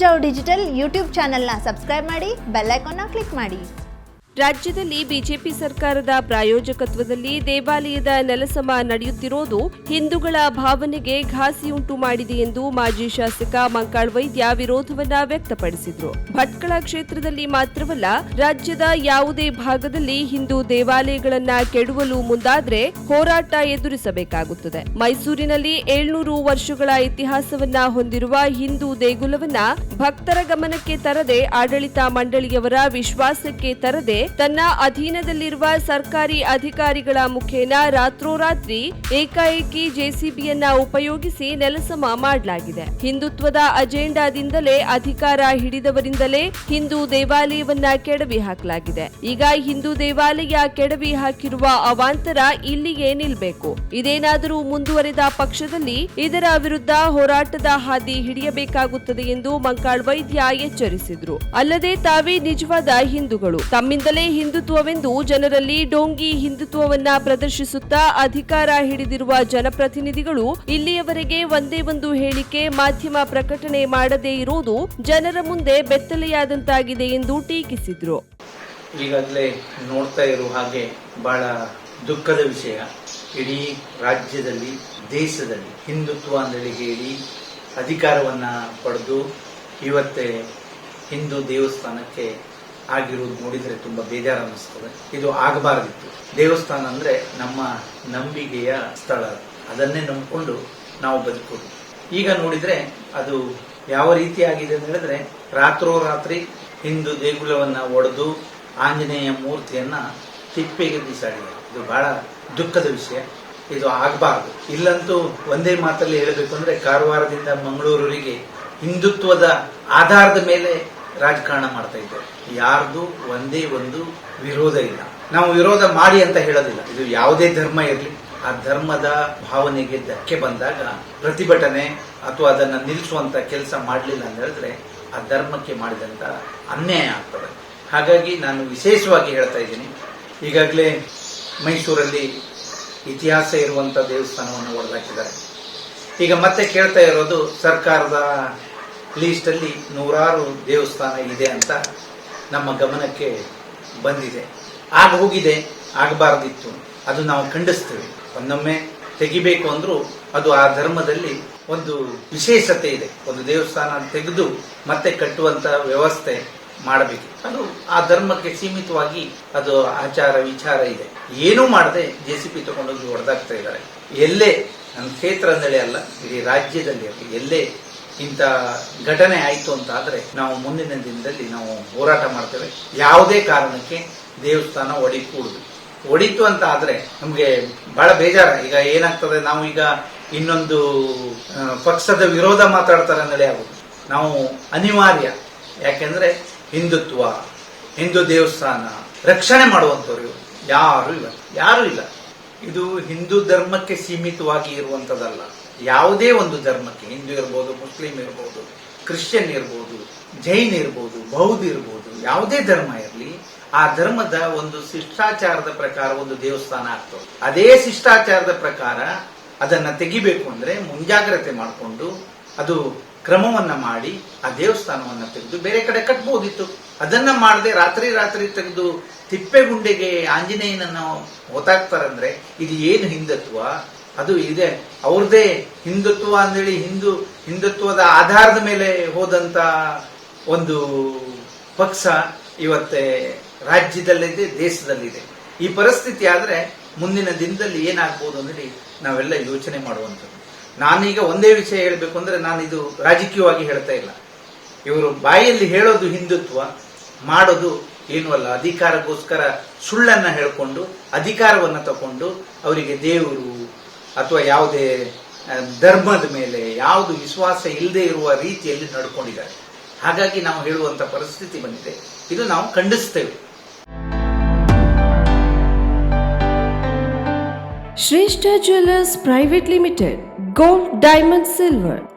Munjav digital YouTube ಚಾನೆಲ್ನ subscribe ಮಾಡಿ bell ಐಕಾನ್ನ ಕ್ಲಿಕ್ ಮಾಡಿ. ರಾಜ್ಯದಲ್ಲಿ ಬಿಜೆಪಿ ಸರ್ಕಾರದ ಪ್ರಾಯೋಜಕತ್ವದಲ್ಲಿ ದೇವಾಲಯದ ನೆಲಸಮ ನಡೆಯುತ್ತಿರೋದು ಹಿಂದೂಗಳ ಭಾವನೆಗೆ ಘಾಸಿಯುಂಟು ಮಾಡಿದೆ ಎಂದು ಮಾಜಿ ಶಾಸಕ ಮಂಕಾಳ್ ವೈದ್ಯ ವಿರೋಧವನ್ನ ವ್ಯಕ್ತಪಡಿಸಿದರು. ಭಟ್ಕಳ ಕ್ಷೇತ್ರದಲ್ಲಿ ಮಾತ್ರವಲ್ಲ, ರಾಜ್ಯದ ಯಾವುದೇ ಭಾಗದಲ್ಲಿ ಹಿಂದೂ ದೇವಾಲಯಗಳನ್ನ ಕೆಡವಲು ಮುಂದಾದ್ರೆ ಹೋರಾಟ ಎದುರಿಸಬೇಕಾಗುತ್ತದೆ. ಮೈಸೂರಿನಲ್ಲಿ ಏಳ್ನೂರು ವರ್ಷಗಳ ಇತಿಹಾಸವನ್ನ ಹೊಂದಿರುವ ಹಿಂದೂ ದೇಗುಲವನ್ನ ಭಕ್ತರ ಗಮನಕ್ಕೆ ತರದೆ ಆಡಳಿತ ಮಂಡಳಿಯವರ ವಿಶ್ವಾಸಕ್ಕೆ ತರದೆ ತನ್ನ ಅಧೀನದಲ್ಲಿರುವ ಸರ್ಕಾರಿ ಅಧಿಕಾರಿಗಳ ಮುಖೇನ ರಾತ್ರೋರಾತ್ರಿ ಏಕಾಏಕಿ ಜೆಸಿಬಿಯನ್ನ ಉಪಯೋಗಿಸಿ ನೆಲಸಮ ಮಾಡಲಾಗಿದೆ. ಹಿಂದುತ್ವದ ಅಜೆಂಡಾದಿಂದಲೇ ಅಧಿಕಾರ ಹಿಡಿದವರಿಂದಲೇ ಹಿಂದೂ ದೇವಾಲಯವನ್ನ ಕೆಡವಿ ಹಾಕಲಾಗಿದೆ. ಈಗ ಹಿಂದೂ ದೇವಾಲಯ ಕೆಡವಿ ಹಾಕಿರುವ ಅವಾಂತರ ಇಲ್ಲಿಯೇ ನಿಲ್ಬೇಕು. ಇದೇನಾದರೂ ಮುಂದುವರೆದ ಪಕ್ಷದಲ್ಲಿ ಇದರ ವಿರುದ್ಧ ಹೋರಾಟದ ಹಾದಿ ಹಿಡಿಯಬೇಕಾಗುತ್ತದೆ ಎಂದು ಮಂಕಾಳ್ ವೈದ್ಯ ಎಚ್ಚರಿಸಿದ್ರು. ಅಲ್ಲದೆ ತಾವೇ ನಿಜವಾದ ಹಿಂದೂಗಳು. ತಮ್ಮಿಂದಲೇ ಹಿಂದುತ್ವವೆಂದು ಜನರಲ್ಲಿ ಡೋಂಗಿ ಹಿಂದುತ್ವವನ್ನ ಪ್ರದರ್ಶಿಸುತ್ತಾ ಅಧಿಕಾರ ಹಿಡಿದಿರುವ ಜನಪ್ರತಿನಿಧಿಗಳು ಇಲ್ಲಿಯವರೆಗೆ ಒಂದೇ ಒಂದು ಹೇಳಿಕೆ ಮಾಧ್ಯಮ ಪ್ರಕಟಣೆ ಮಾಡದೇ ಇರುವುದು ಜನರ ಮುಂದೆ ಬೆತ್ತಲೆಯಾದಂತಾಗಿದೆ ಎಂದು ಟೀಕಿಸಿದ್ರು. ಈಗಾಗಲೇ ನೋಡ್ತಾ ಇರುವ ಹಾಗೆ ಬಹಳ ದುಃಖದ ವಿಷಯ. ಇಡೀ ರಾಜ್ಯದಲ್ಲಿ, ದೇಶದಲ್ಲಿ ಹಿಂದುತ್ವ ಅಂತೇಳಿ ಹೇಳಿ ಅಧಿಕಾರವನ್ನ ಪಡೆದು ಇವತ್ತೇ ಹಿಂದೂ ದೇವಸ್ಥಾನಕ್ಕೆ ಆಗಿರುವುದು ನೋಡಿದರೆ ತುಂಬಾ ಬೇಜಾರು ಅನ್ನಿಸ್ತದೆ ಇದು ಆಗಬಾರದಿತ್ತು. ದೇವಸ್ಥಾನ ಅಂದ್ರೆ ನಮ್ಮ ನಂಬಿಕೆಯ ಸ್ಥಳ. ಅದನ್ನೇ ನಂಬಿಕೊಂಡು ನಾವು ಬದುಕೋದು. ಈಗ ನೋಡಿದ್ರೆ ಅದು ಯಾವ ರೀತಿ ಆಗಿದೆ ಅಂತ ಹೇಳಿದ್ರೆ ರಾತ್ರೋರಾತ್ರಿ ಹಿಂದೂ ದೇಗುಲವನ್ನ ಒಡೆದು ಆಂಜನೇಯ ಮೂರ್ತಿಯನ್ನ ತಿಪ್ಪೆಗೆ ಬಿಸಾಡಿದೆ ಇದು ಬಹಳ ದುಃಖದ ವಿಷಯ. ಇದು ಆಗಬಾರ್ದು. ಇಲ್ಲಂತೂ ಒಂದೇ ಮಾತಲ್ಲಿ ಹೇಳಬೇಕು ಅಂದ್ರೆ, ಕಾರವಾರದಿಂದ ಮಂಗಳೂರಿಗೆ ಹಿಂದುತ್ವದ ಆಧಾರದ ಮೇಲೆ ರಾಜಕಾರಣ ಮಾಡ್ತಾ ಇದ್ದಾರೆ ಯಾರ್ದು ಒಂದೇ ಒಂದು ವಿರೋಧ ಇಲ್ಲ. ನಾವು ವಿರೋಧ ಮಾಡಿ ಅಂತ ಹೇಳೋದಿಲ್ಲ. ಇದು ಯಾವುದೇ ಧರ್ಮ ಇರಲಿ. ಆ ಧರ್ಮದ ಭಾವನೆಗೆ ಧಕ್ಕೆ ಬಂದಾಗ ಪ್ರತಿಭಟನೆ ಅಥವಾ ಅದನ್ನು ನಿಲ್ಲಿಸುವಂತ ಕೆಲಸ ಮಾಡಲಿಲ್ಲ ಅಂತ ಹೇಳಿದ್ರೆ ಆ ಧರ್ಮಕ್ಕೆ ಮಾಡಿದಂತ ಅನ್ಯಾಯ ಆಗ್ತದೆ. ಹಾಗಾಗಿ ನಾನು ವಿಶೇಷವಾಗಿ ಹೇಳ್ತಾ ಇದ್ದೀನಿ. ಈಗಾಗಲೇ ಮೈಸೂರಲ್ಲಿ ಇತಿಹಾಸ ಇರುವಂತ ದೇವಸ್ಥಾನವನ್ನು ಒಡೆದಾಕಿದ್ದಾರೆ. ಈಗ ಮತ್ತೆ ಕೇಳ್ತಾ ಇರೋದು ಸರ್ಕಾರದ ಲೀಸ್ಟ್ ಅಲ್ಲಿ ನೂರಾರು ದೇವಸ್ಥಾನ ಇದೆ ಅಂತ ನಮ್ಮ ಗಮನಕ್ಕೆ ಬಂದಿದೆ. ಆಗ ಹೋಗಿದೆ, ಆಗಬಾರ್ದಿತ್ತು. ಅದು ನಾವು ಖಂಡಿಸ್ತೇವೆ. ಒಂದೊಮ್ಮೆ ತೆಗಿಬೇಕು ಅಂದ್ರೂ ಅದು ಆ ಧರ್ಮದಲ್ಲಿ ಒಂದು ವಿಶೇಷತೆ ಇದೆ. ಒಂದು ದೇವಸ್ಥಾನ ತೆಗೆದು ಮತ್ತೆ ಕಟ್ಟುವಂತ ವ್ಯವಸ್ಥೆ ಮಾಡಬೇಕು. ಅದು ಆ ಧರ್ಮಕ್ಕೆ ಸೀಮಿತವಾಗಿ ಅದು ಆಚಾರ ವಿಚಾರ ಇದೆ. ಏನೂ ಮಾಡದೆ ಜೆ ಸಿ ಪಿ ತಗೊಂಡೋಗಿ ಹೊಡೆದಾಗ್ತಾ ಇದ್ದಾರೆ. ಎಲ್ಲೇ, ನನ್ನ ಕ್ಷೇತ್ರದಲ್ಲೇ ಅಲ್ಲ, ಇಡೀ ರಾಜ್ಯದಲ್ಲಿ ಎಲ್ಲೇ ಇಂಥ ಘಟನೆ ಆಯಿತು ಅಂತ ಆದರೆ ನಾವು ಮುಂದಿನ ದಿನದಲ್ಲಿ ನಾವು ಹೋರಾಟ ಮಾಡ್ತೇವೆ. ಯಾವುದೇ ಕಾರಣಕ್ಕೆ ದೇವಸ್ಥಾನ ಒಡಿಕೂಡುದು. ಒಡಿತು ಅಂತ ಆದರೆ ನಮಗೆ ಬಹಳ ಬೇಜಾರ. ಈಗ ಏನಾಗ್ತದೆ? ನಾವು ಈಗ ಇನ್ನೊಂದು ಪಕ್ಷದ ವಿರೋಧ ಮಾತಾಡ್ತಾರೆ ನಡೆ ಆಗುತ್ತೆ ನಾವು ಅನಿವಾರ್ಯ. ಯಾಕೆಂದ್ರೆ ಹಿಂದುತ್ವ, ಹಿಂದೂ ದೇವಸ್ಥಾನ, ರಕ್ಷಣೆ ಮಾಡುವಂಥವ್ರು. ಯಾರು ಇಲ್ಲ. ಯಾರು ಇಲ್ಲ. ಇದು ಹಿಂದೂ ಧರ್ಮಕ್ಕೆ ಸೀಮಿತವಾಗಿ ಇರುವಂತದಲ್ಲ ಯಾವುದೇ ಒಂದು ಧರ್ಮಕ್ಕೆ, ಹಿಂದೂ ಇರ್ಬೋದು, ಮುಸ್ಲಿಂ ಇರ್ಬೋದು, ಕ್ರಿಶ್ಚಿಯನ್ ಇರ್ಬೋದು, ಜೈನ್ ಇರ್ಬೋದು, ಬೌದ್ಧ ಇರ್ಬೋದು, ಯಾವುದೇ ಧರ್ಮ ಇರಲಿ, ಆ ಧರ್ಮದ ಒಂದು ಶಿಷ್ಟಾಚಾರದ ಪ್ರಕಾರ ಒಂದು ದೇವಸ್ಥಾನ ಆಗ್ತದೆ. ಅದೇ ಶಿಷ್ಟಾಚಾರದ ಪ್ರಕಾರ ಅದನ್ನ ತೆಗಿಬೇಕು ಅಂದ್ರೆ ಮುಂಜಾಗ್ರತೆ ಮಾಡಿಕೊಂಡು ಅದು ಕ್ರಮವನ್ನ ಮಾಡಿ ಆ ದೇವಸ್ಥಾನವನ್ನ ತೆಗೆದು ಬೇರೆ ಕಡೆ ಕಟ್ಬೋದಿತ್ತು. ಅದನ್ನ ಮಾಡದೆ ರಾತ್ರಿ ರಾತ್ರಿ ತೆಗೆದು ತಿಪ್ಪೆಗುಂಡೆಗೆ ಆಂಜನೇಯನನ್ನು ಹೊತ್ತಾಕ್ತಾರಂದ್ರೆ ಇದು ಏನು ಹಿಂದುತ್ವ? ಅದು ಇದೆ. ಅವ್ರದೇ ಹಿಂದುತ್ವ ಅಂದೇಳಿ ಹಿಂದೂ, ಹಿಂದುತ್ವದ ಆಧಾರದ ಮೇಲೆ ಹೋದಂತ ಒಂದು ಪಕ್ಷ ಇವತ್ತೇ ರಾಜ್ಯದಲ್ಲಿದೆ, ದೇಶದಲ್ಲಿದೆ. ಈ ಪರಿಸ್ಥಿತಿ ಆದರೆ ಮುಂದಿನ ದಿನದಲ್ಲಿ ಏನಾಗ್ಬೋದು ಅಂದೇಳಿ ನಾವೆಲ್ಲ ಯೋಚನೆ ಮಾಡುವಂಥದ್ದು. ನಾನೀಗ ಒಂದೇ ವಿಷಯ ಹೇಳಬೇಕು ಅಂದ್ರೆ ನಾನು ಇದು ರಾಜಕೀಯವಾಗಿ ಹೇಳ್ತಾ ಇಲ್ಲ. ಇವರು ಬಾಯಲ್ಲಿ ಹೇಳೋದು ಹಿಂದುತ್ವ, ಮಾಡೋದು ಏನು ಅಲ್ಲ ಅಧಿಕಾರಕ್ಕೋಸ್ಕರ ಸುಳ್ಳನ್ನ ಹೇಳ್ಕೊಂಡು, ಅಧಿಕಾರವನ್ನ ತಕೊಂಡು, ಅವರಿಗೆ ದೇವರು ಅಥವಾ ಯಾವುದೇ ಧರ್ಮದ ಮೇಲೆ ಯಾವುದು ವಿಶ್ವಾಸ ಇಲ್ಲದೆ ಇರುವ ರೀತಿಯಲ್ಲಿ ನಡ್ಕೊಂಡಿದ್ದಾರೆ. ಹಾಗಾಗಿ ನಾವು ಹೇಳುವಂತ ಪರಿಸ್ಥಿತಿ ಬಂದಿದೆ. ಇದು ನಾವು ಖಂಡಿಸ್ತೇವೆ. Shreshta jewellers private limited, gold, diamond, silver.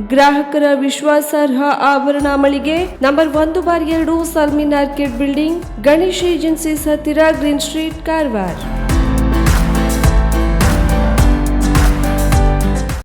ಗ್ರಾಹಕರ ವಿಶ್ವಾಸಾರ್ಹ ಆಭರಣ ಮಳಿಗೆ ನಂಬರ್ ಒಂದು ಬಾರ್ ಎರಡು ಸಲ್ಮಿನ್ ಆರ್ಕಿಡ್ ಬಿಲ್ಡಿಂಗ್ ಗಣೇಶ್ ಏಜೆನ್ಸೀಸ್ ಹತ್ತಿರ ಗ್ರೀನ್ ಸ್ಟ್ರೀಟ್ ಕಾರವಾರ್.